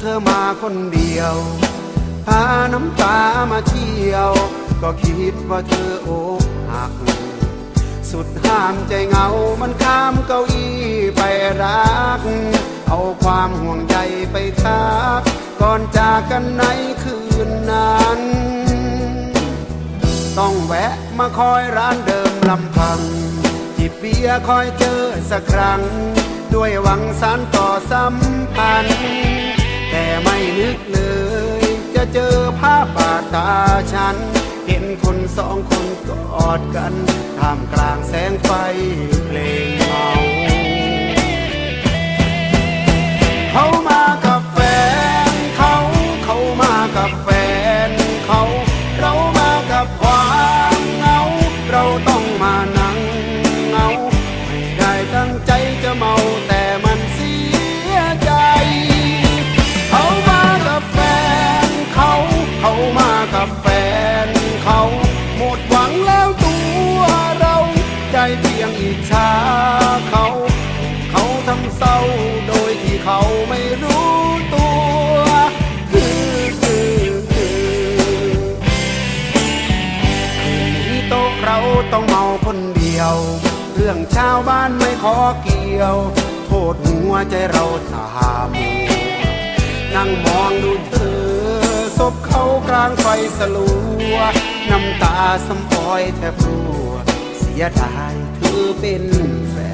เธอมาคนเดียว พาน้ำตามาเที่ยว ก็คิดว่าเธออกหัก สุดห้ามใจเงา มันข้ามเก้าอี้ไปรัก เอาความห่วงใยไปทัก ก่อนจากกันในคืนนั้น ต้องแวะมาคอยร้านเดิมลำพัง จิบเบียร์คอยเจอสักครั้ง ด้วยหวังสานต่อสัมพันธ์ แต่ไม่นึกเลย จะเจอภาพบาดตาฉัน เห็นคนสองคนกอดกันท่ามกลางแสงไฟเพลงเมาเขา อิจฉาเขา เขาทำเศร้าโดยที่เขาไม่รู้ตัวคือคือคือคืนนี้โต๊ะเราต้องเมาคนเดียว เรื่องชาวบ้านไม่ขอเกี่ยว โทษหัวใจเราถามนั่งมองดูเธอศพเขากลางไฟสลัว น้ำตาสำปอยแทบรัวเสียดาย เธอเป็นแฟน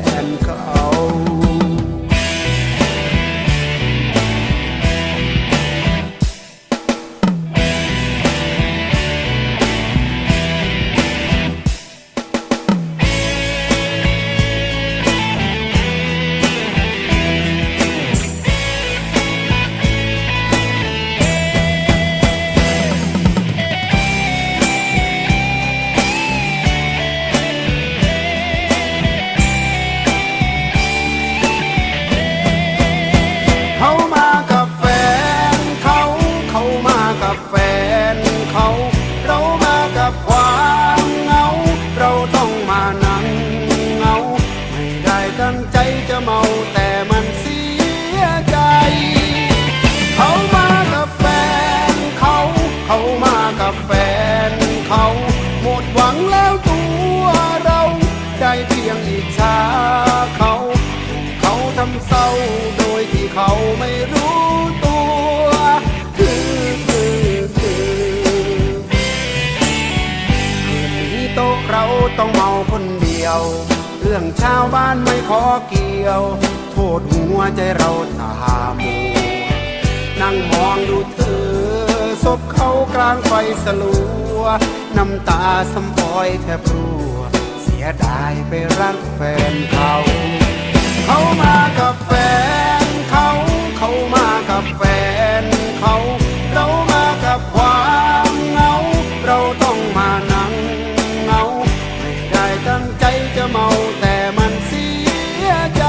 ไม่รู้ตัวคือคือคือคืนนี้โต๊ะเราต้องเมาคนเดียว เรื่องชาวบ้านไม่ขอเกี่ยว โทษหัวใจเราตามัวนั่งมองดูเธอศพเขากลางไฟสลัว น้ำตาสำปอยแทบรัว เสียดายไปรักแฟนเขา เขามา มานั่งเงาไม่ได้ตั้งใจจะเมาแต่มันเสียใจ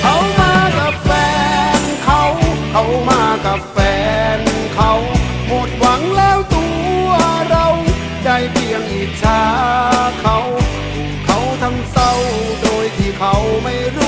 เขามากับแฟนเขาเขามากับแฟนเขาหมดหวังแล้วตัวเราได้เพียงอิจฉาเขา เขาทำเศร้าโดยที่เขาไม่รู้